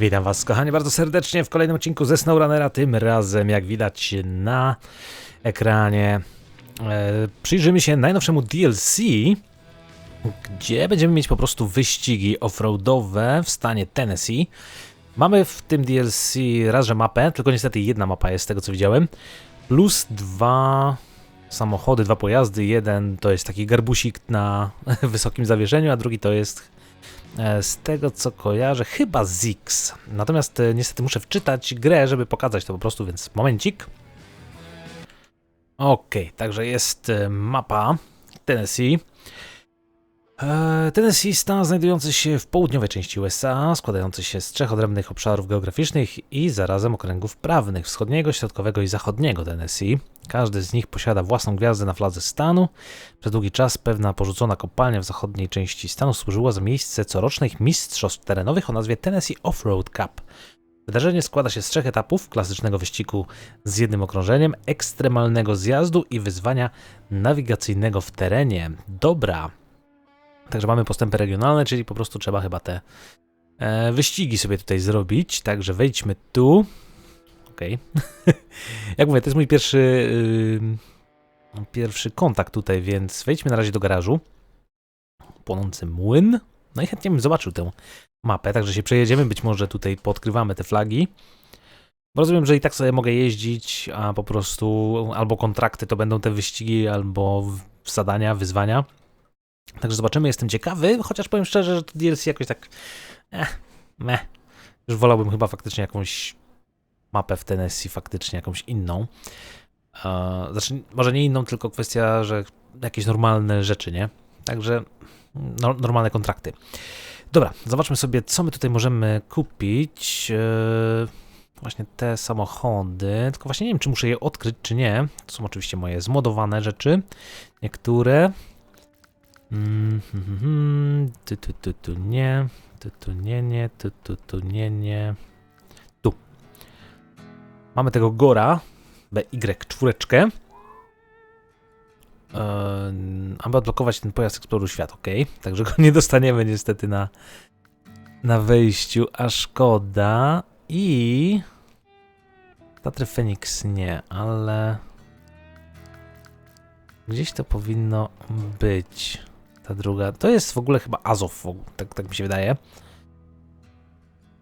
Witam Was, kochani, bardzo serdecznie w kolejnym odcinku ze SnowRunnera. Tym razem, jak widać na ekranie, e, przyjrzymy się najnowszemu DLC, gdzie będziemy mieć po prostu wyścigi offroadowe w stanie Tennessee. Mamy w tym DLC raz, że mapę, tylko niestety jedna mapa jest z tego co widziałem, plus dwa samochody, dwa pojazdy. Jeden to jest taki garbusik na wysokim zawieszeniu, a drugi to jest Z tego co kojarzę, chyba Zix. Natomiast e, niestety muszę wczytać grę, żeby pokazać to po prostu, więc momencik. Okej, także jest e, mapa Tennessee. E, Tennessee stan znajdujący się w południowej części USA, składający się z trzech odrębnych obszarów geograficznych i zarazem okręgów prawnych wschodniego, środkowego i zachodniego Tennessee. Każdy z nich posiada własną gwiazdę na fladze stanu. Przez długi czas pewna porzucona kopalnia w zachodniej części stanu służyła za miejsce corocznych mistrzostw terenowych o nazwie Tennessee Offroad Cup. Wydarzenie składa się z trzech etapów: klasycznego wyścigu z jednym okrążeniem, ekstremalnego zjazdu i wyzwania nawigacyjnego w terenie. Dobra. Także mamy postępy regionalne, czyli po prostu trzeba chyba te e, wyścigi sobie tutaj zrobić. Także wejdźmy tu. Okej. Jak mówię, to jest mój pierwszy yy, pierwszy kontakt tutaj, więc wejdźmy na razie do garażu. Płonący młyn. No i chętnie bym zobaczył tę mapę, także się przejedziemy. Być może tutaj podkrywamy te flagi. Bo rozumiem, że i tak sobie mogę jeździć, a po prostu albo kontrakty to będą te wyścigi, albo zadania, wyzwania. Także zobaczymy, jestem ciekawy, chociaż powiem szczerze, że to DLC jakoś tak. Eh, meh. Już wolałbym chyba faktycznie jakąś mapę w Tennessee, faktycznie jakąś inną. E, znaczy, może nie inną, tylko kwestia, że jakieś normalne rzeczy, nie? Także no, normalne kontrakty. Dobra, zobaczmy sobie, co my tutaj możemy kupić. E, właśnie te samochody. Tylko właśnie nie wiem, czy muszę je odkryć, czy nie. To są oczywiście moje zmodowane rzeczy. Niektóre. Mm, hmm, hmm. Tu, tu, nie. Tu, tu, nie, nie. Tu, tu, tu, nie, nie. Tu. Mamy tego Gora. BY4. Eee, aby odblokować ten pojazd Exploruj Świat, ok. Także go nie dostaniemy niestety na, na wejściu, a szkoda. I... Tatry Phoenix nie, ale... Gdzieś to powinno być. Ta druga. To jest w ogóle chyba Azow, tak, tak mi się wydaje.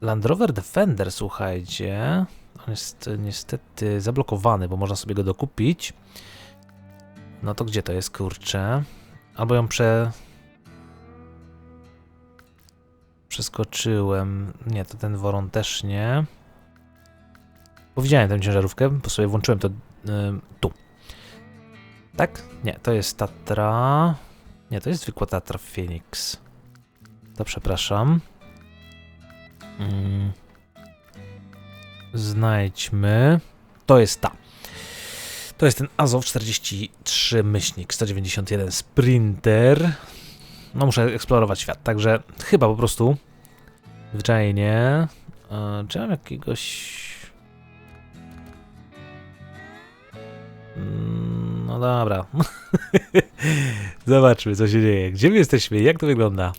Land Rover Defender, słuchajcie. On jest e, niestety zablokowany, bo można sobie go dokupić. No to gdzie to jest, kurczę? Albo ją prze... Przeskoczyłem. Nie, to ten Woron też nie. Bo widziałem tę ciężarówkę, bo sobie włączyłem to y, tu. Tak? Nie, to jest Tatra. Nie, to jest zwykła Tatra Phoenix. To przepraszam. Mm. Znajdźmy. To jest ta. To jest ten Azow 43 myślnik 191 Sprinter. No muszę eksplorować świat, także chyba po prostu zwyczajnie. E, czy mam jakiegoś. Mm, dobra. Zobaczmy, co się dzieje. Gdzie my jesteśmy? Jak to wygląda?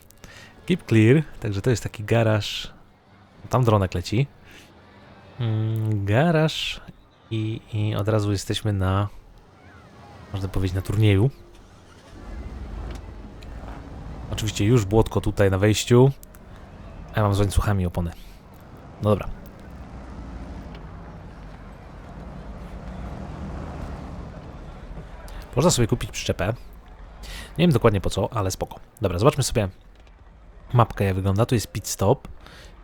Keep clear. Także to jest taki garaż. Tam dronek leci. Mm, garaż i, i od razu jesteśmy na można powiedzieć na turnieju. Oczywiście już błotko tutaj na wejściu. A ja mam z łańcuchami opony. No dobra. Można sobie kupić przyczepę. Nie wiem dokładnie po co, ale spoko. Dobra, zobaczmy sobie mapkę jak wygląda. Tu jest pit stop.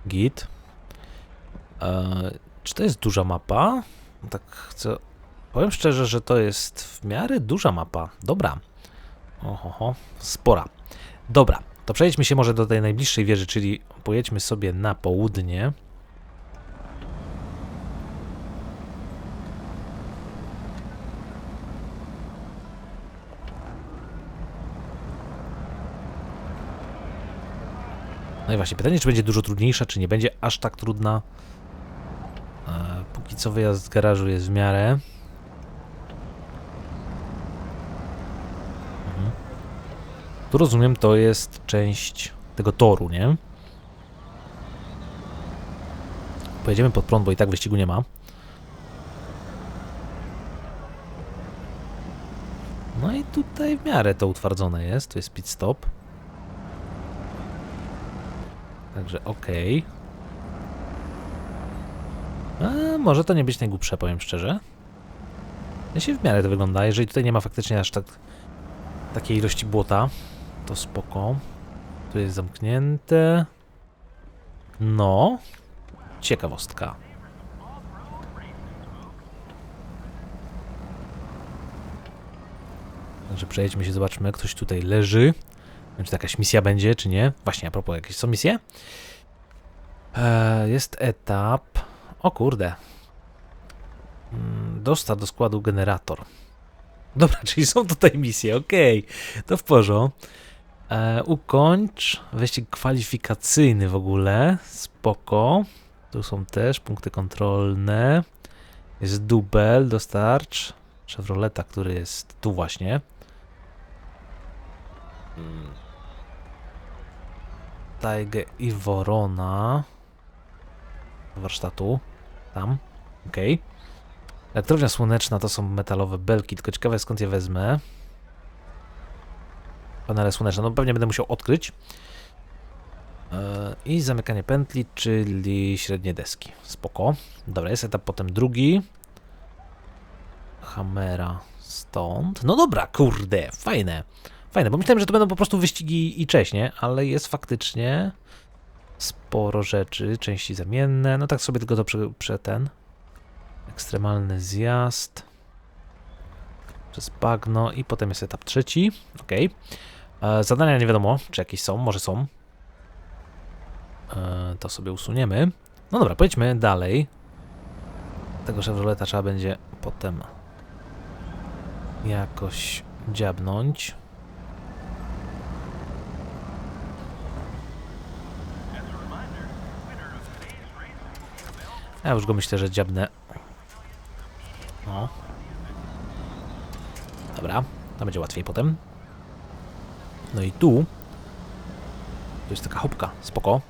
Git. Eee, czy to jest duża mapa? Tak chcę. Powiem szczerze, że to jest w miarę duża mapa. Dobra. Oho, spora. Dobra, to przejdźmy się może do tej najbliższej wieży, czyli pojedźmy sobie na południe. No i właśnie, pytanie, czy będzie dużo trudniejsza, czy nie będzie aż tak trudna. E, póki co wyjazd z garażu jest w miarę. Mhm. Tu rozumiem, to jest część tego toru, nie? Pojedziemy pod prąd, bo i tak wyścigu nie ma. No i tutaj w miarę to utwardzone jest. Tu jest pit stop. Także okej. A, Może to nie być najgłupsze, powiem szczerze. Się w miarę to wygląda. Jeżeli tutaj nie ma faktycznie aż tak takiej ilości błota, to spoko. Tu jest zamknięte. No. Ciekawostka. Także przejdźmy się, zobaczmy. Ktoś tutaj leży. Czy to jakaś misja będzie, czy nie. Właśnie, a propos, jakieś są misje? Eee, jest etap. O kurde. Mm, Dostaw do składu generator. Dobra, czyli są tutaj misje, okej. To w porządku. E, ukończ wyścig kwalifikacyjny w ogóle. Spoko. Tu są też punkty kontrolne. Jest dubel, dostarcz. Chevroleta, który jest tu właśnie. Mm. Tajgę i Worona. Warsztatu. Tam. Okej. Elektrownia słoneczna to są metalowe belki, tylko ciekawe skąd je wezmę. Panele słoneczne, no pewnie będę musiał odkryć. E, I zamykanie pętli, czyli średnie deski. Spoko. Dobra, jest etap potem drugi. Hamera stąd. No dobra, kurde, fajne. Fajne, bo myślałem, że to będą po prostu wyścigi i cześć, nie? Ale jest faktycznie sporo rzeczy, części zamienne. No tak sobie tylko to prze, prze ten. Ekstremalny zjazd. Przez bagno i potem jest etap trzeci. Ok. E, zadania nie wiadomo, czy jakieś są, może są. E, to sobie usuniemy. No dobra, pojedźmy dalej. Tego Chevroleta trzeba będzie potem jakoś dziabnąć. Ja już go myślę, że dziabnę. No. Dobra, to będzie łatwiej potem. No i tu. To jest taka hopka, spoko.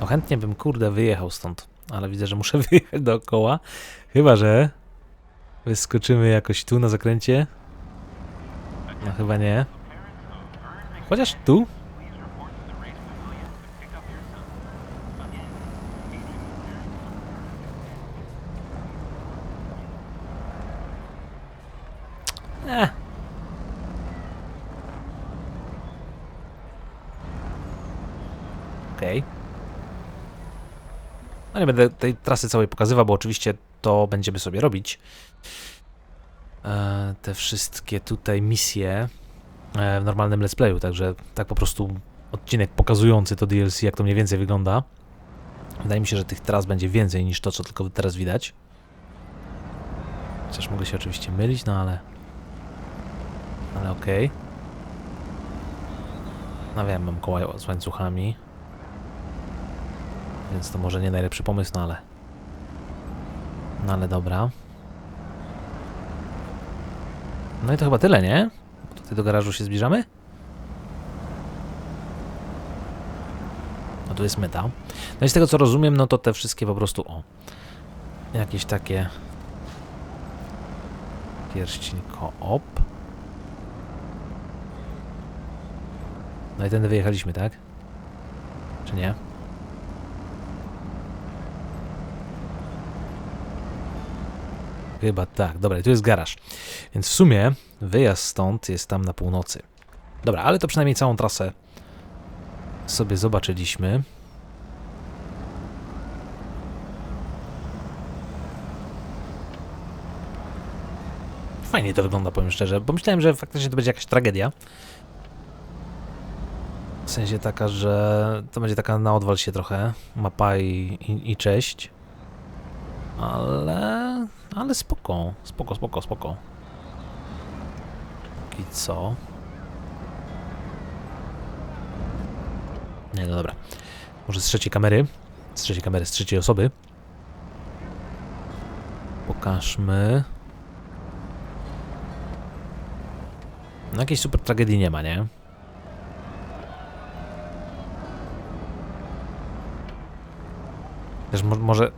No chętnie bym kurde wyjechał stąd, ale widzę, że muszę wyjechać dookoła. Chyba, że wyskoczymy jakoś tu na zakręcie. No chyba nie. Chociaż tu? Eh. No nie będę tej trasy całej pokazywał, bo oczywiście to będziemy sobie robić. E, te wszystkie tutaj misje w normalnym let's playu, także tak po prostu odcinek pokazujący to DLC, jak to mniej więcej wygląda. Wydaje mi się, że tych tras będzie więcej niż to, co tylko teraz widać. Chociaż mogę się oczywiście mylić, no ale... Ale okej. No wiem, mam koła z łańcuchami. Więc to może nie najlepszy pomysł, no ale... No ale dobra. No i to chyba tyle, nie? Tutaj do garażu się zbliżamy? No tu jest meta. No i z tego co rozumiem, no to te wszystkie po prostu, o... Jakieś takie... Pierścień koop. No i tędy wyjechaliśmy, tak? Czy nie? Chyba tak. Dobra, tu jest garaż. Więc w sumie wyjazd stąd jest tam na północy. Dobra, ale to przynajmniej całą trasę sobie zobaczyliśmy. Fajnie to wygląda, powiem szczerze. Pomyślałem, że faktycznie to będzie jakaś tragedia. W sensie taka, że to będzie taka na odwal się trochę. Mapa i, i, i cześć ale... ale spoko, spoko, spoko, spoko. Póki co... Nie, no dobra. Może z trzeciej kamery, z trzeciej kamery, z trzeciej osoby. Pokażmy. No jakiejś super tragedii nie ma, nie? Też mo może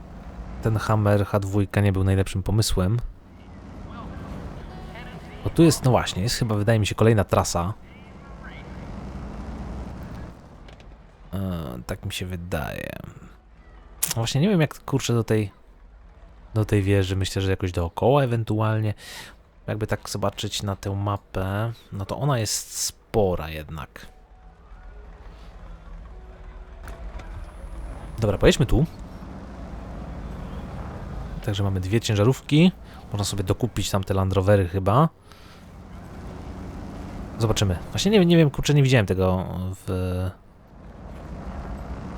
ten Hammer H2 nie był najlepszym pomysłem. Bo tu jest, no właśnie, jest chyba, wydaje mi się, kolejna trasa. E, tak mi się wydaje. No Właśnie nie wiem, jak kurczę do tej do tej wieży. Myślę, że jakoś dookoła ewentualnie. Jakby tak zobaczyć na tę mapę, no to ona jest spora jednak. Dobra, pojedźmy tu. Także mamy dwie ciężarówki. Można sobie dokupić tam te Land Rovery chyba. Zobaczymy. Właśnie nie, nie wiem, kurczę, nie widziałem tego w,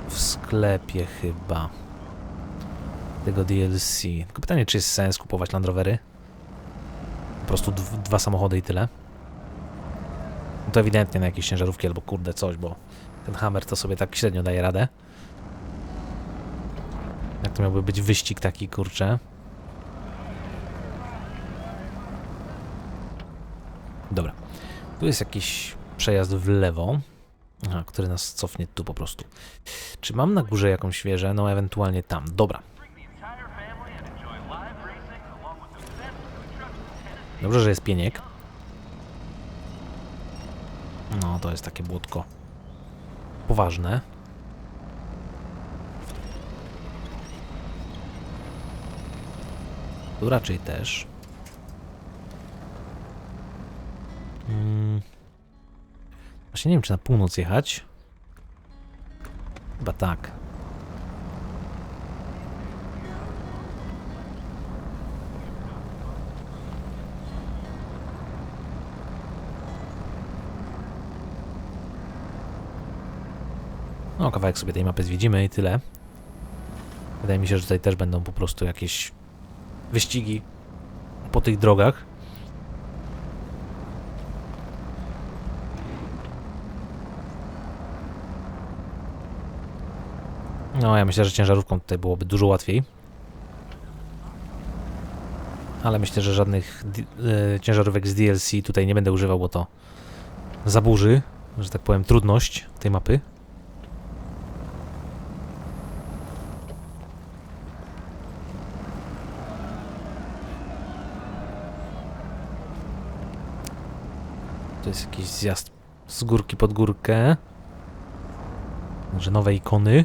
w sklepie chyba. Tego DLC. Tylko pytanie, czy jest sens kupować Land Rovery? Po prostu dw- dwa samochody i tyle. No to ewidentnie na jakieś ciężarówki albo kurde coś, bo ten Hammer to sobie tak średnio daje radę. To miałby być wyścig taki, kurczę. Dobra. Tu jest jakiś przejazd w lewo, aha, który nas cofnie tu po prostu. Czy mam na górze jakąś wieżę? No, ewentualnie tam. Dobra. Dobrze, że jest pieniek. No, to jest takie błotko poważne. Tu raczej też. Mm. Właśnie nie wiem, czy na północ jechać. Chyba tak. No, kawałek sobie tej mapy zwiedzimy i tyle. Wydaje mi się, że tutaj też będą po prostu jakieś wyścigi po tych drogach. No, ja myślę, że ciężarówką tutaj byłoby dużo łatwiej. Ale myślę, że żadnych e, ciężarówek z DLC tutaj nie będę używał, bo to zaburzy, że tak powiem, trudność tej mapy. To jest jakiś zjazd z górki pod górkę. Może nowe ikony.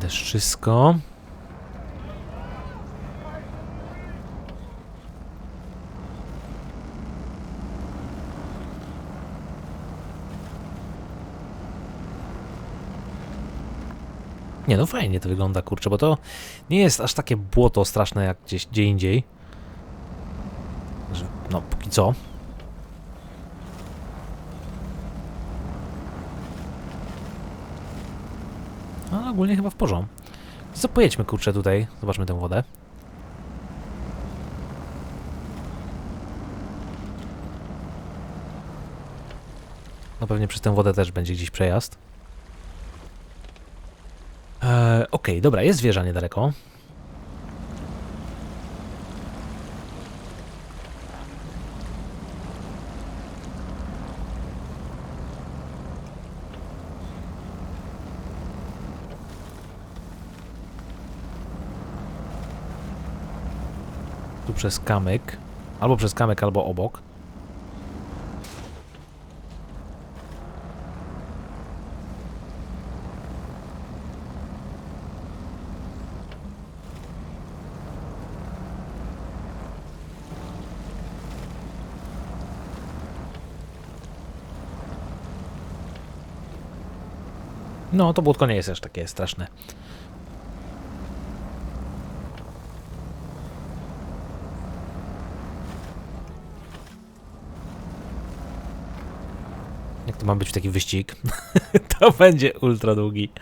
Drivers Nie no fajnie to wygląda kurczę, bo to nie jest aż takie błoto straszne jak gdzieś gdzie indziej. No póki co. A ogólnie chyba w porządku. Co pojedźmy kurczę tutaj, zobaczmy tę wodę. No pewnie przez tę wodę też będzie gdzieś przejazd. Eee, Okej, dobra, jest wieża niedaleko. Tu przez kamyk. Albo przez kamyk, albo obok. No, to błotko nie jest aż takie straszne. Jak to ma być taki wyścig? to będzie ultra długi.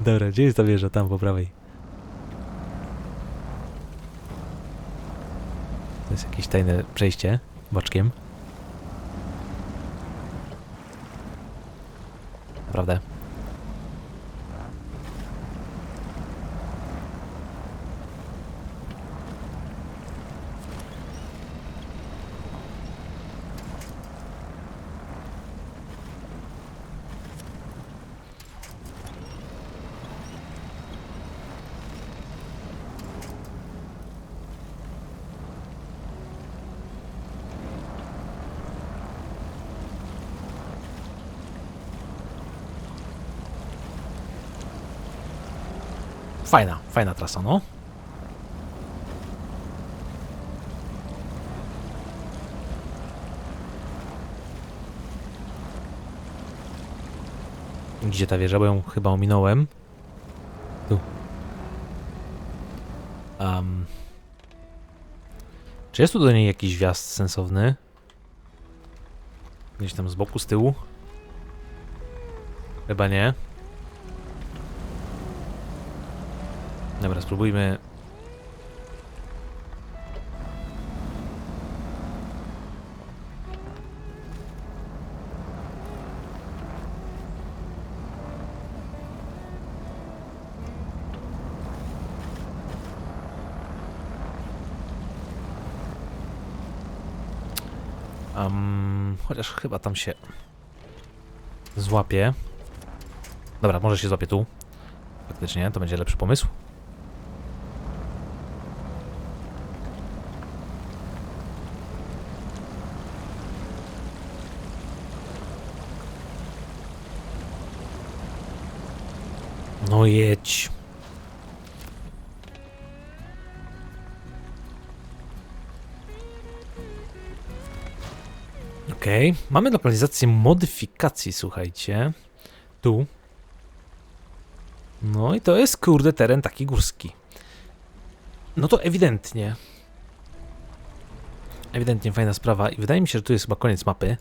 Dobra, gdzie jest ta wieża? Tam po prawej. To jest jakieś tajne przejście boczkiem. Naprawdę. Fajna, fajna trasa, no. Gdzie ta wieża, bo ją chyba ominąłem. Tu. Um. Czy jest tu do niej jakiś wjazd sensowny? Gdzieś tam z boku, z tyłu? Chyba nie. Dobra, spróbujmy. Um, chociaż chyba tam się złapie. Dobra, może się złapie tu. Faktycznie, to będzie lepszy pomysł. Jedź. Okej, mamy lokalizację modyfikacji, słuchajcie. Tu. No i to jest, kurde, teren taki górski. No to ewidentnie. Ewidentnie fajna sprawa i wydaje mi się, że tu jest chyba koniec mapy.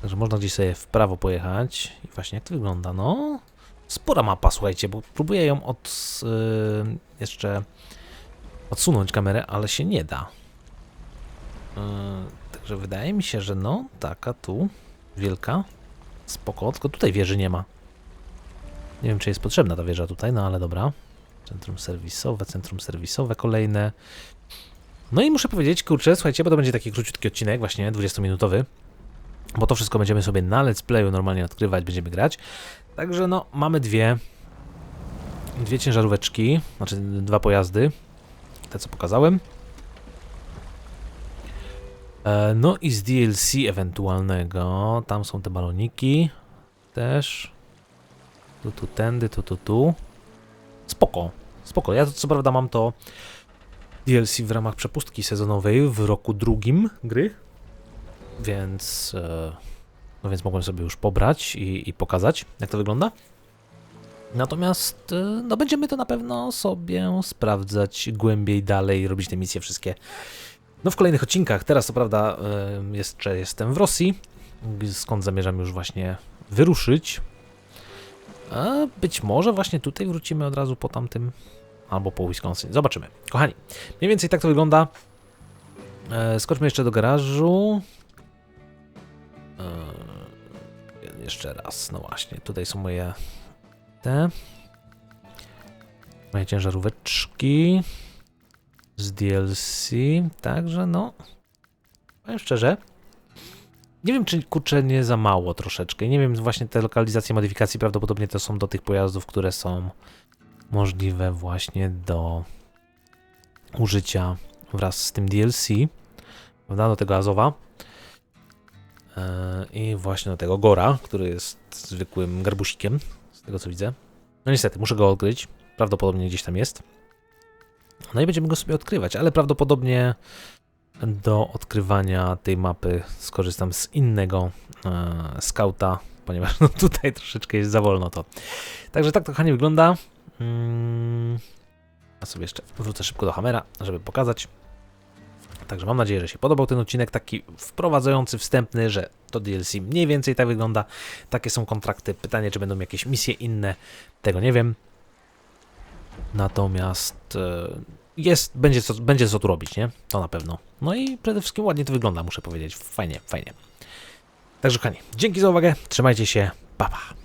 Także można gdzieś sobie w prawo pojechać. I właśnie jak to wygląda? No, spora mapa, słuchajcie, bo próbuję ją od, yy, jeszcze odsunąć kamerę, ale się nie da. Yy, także wydaje mi się, że no, taka tu, wielka, spoko, tylko tutaj wieży nie ma. Nie wiem, czy jest potrzebna ta wieża tutaj, no ale dobra. Centrum serwisowe, centrum serwisowe kolejne. No i muszę powiedzieć, kurczę, słuchajcie, bo to będzie taki króciutki odcinek, właśnie 20-minutowy. Bo to wszystko będziemy sobie na let's playu normalnie odkrywać, będziemy grać. Także no, mamy dwie dwie ciężaróweczki, znaczy dwa pojazdy, te co pokazałem. E, no i z DLC ewentualnego, tam są te baloniki też. Tu, tu, tędy, tu, tu, tu. Spoko, spoko. Ja co prawda mam to DLC w ramach przepustki sezonowej w roku drugim gry, więc, e, no więc mogłem sobie już pobrać i, i pokazać, jak to wygląda. Natomiast e, no będziemy to na pewno sobie sprawdzać głębiej dalej, robić te misje wszystkie. No w kolejnych odcinkach. Teraz co prawda e, jeszcze jestem w Rosji, skąd zamierzam już właśnie wyruszyć. A być może właśnie tutaj wrócimy od razu po tamtym, albo po Wisconsin. Zobaczymy. Kochani, mniej więcej tak to wygląda. E, skoczmy jeszcze do garażu. Jeszcze raz, no właśnie, tutaj są moje te moje ciężaróweczki z DLC, także no powiem szczerze, nie wiem, czy kurczę nie za mało troszeczkę. Nie wiem, właśnie te lokalizacje modyfikacji prawdopodobnie to są do tych pojazdów, które są możliwe właśnie do użycia wraz z tym DLC. Prawda? Do tego Azowa. I właśnie do tego Gora, który jest zwykłym garbusikiem, z tego co widzę. No niestety, muszę go odkryć. Prawdopodobnie gdzieś tam jest. No i będziemy go sobie odkrywać, ale prawdopodobnie do odkrywania tej mapy skorzystam z innego e, skauta, ponieważ no tutaj troszeczkę jest za wolno to. Także tak to kochanie wygląda. Mm, a sobie jeszcze wrócę szybko do Hamera, żeby pokazać. Także mam nadzieję, że się podobał ten odcinek, taki wprowadzający, wstępny, że to DLC mniej więcej tak wygląda. Takie są kontrakty. Pytanie, czy będą jakieś misje inne, tego nie wiem. Natomiast e, jest, będzie co, będzie co tu robić, nie? To na pewno. No i przede wszystkim ładnie to wygląda, muszę powiedzieć. Fajnie, fajnie. Także kochani, dzięki za uwagę, trzymajcie się, pa pa.